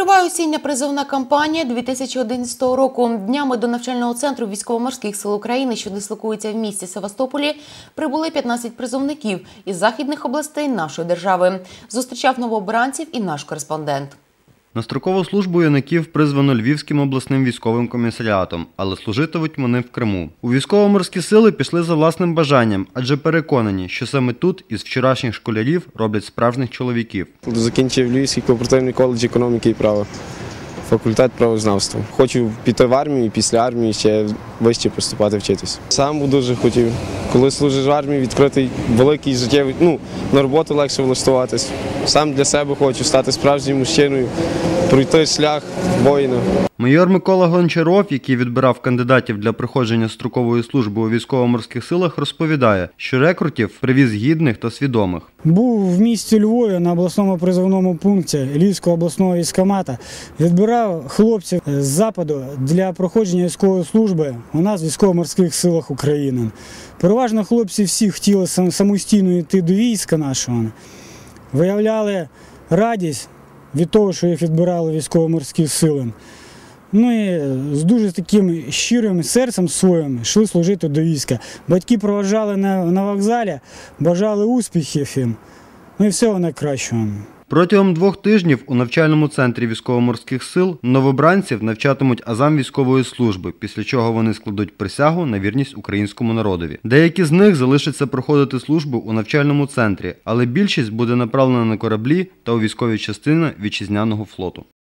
Триває осіння призовна кампанія 2011 року. Днями до навчального центру військово-морських сил України, що дислокується в місті Севастополі, прибули 15 призовників із західних областей нашої держави. Зустрічав новообранців і наш кореспондент. На строкову службу юнаків призвано Львівським обласним військовим комісаріатом, але служитимуть вони в Криму. У військово-морські сили пішли за власним бажанням, адже переконані, що саме тут із вчорашніх школярів роблять справжніх чоловіків. Закінчив Львівський кооперативний коледж економіки і права, факультет правознавства. Хочу піти в армію після армії ще вище поступати вчитись. Сам дуже хотів. Коли служиш в армії, відкритий великий життєвий, ну, на роботу легше влаштуватись. Сам для себе хочу стати справжнім мужчиною, пройти шлях воїна. Майор Микола Гончаров, який відбирав кандидатів для проходження строкової служби у військово-морських силах, розповідає, що рекрутів привіз гідних та свідомих. Був в місті Львові на обласному призовному пункті Львівського обласного військомата. Відбирав хлопців з западу для проходження військової служби у нас в військово-морських силах України. Переважно хлопці всі хотіли самостійно йти до війська нашого, виявляли радість від того, що їх відбирали військово-морські сили. Ну і з дуже таким щирим серцем своїм йшли служити до війська. Батьки проважали на, на вокзалі, бажали успіхів їм. Ну і всього найкращого. Протягом двох тижнів у навчальному центрі військово-морських сил новобранців навчатимуть азам військової служби, після чого вони складуть присягу на вірність українському народові. Деякі з них залишаться проходити службу у навчальному центрі, але більшість буде направлена на кораблі та у військові частини вітчизняного флоту.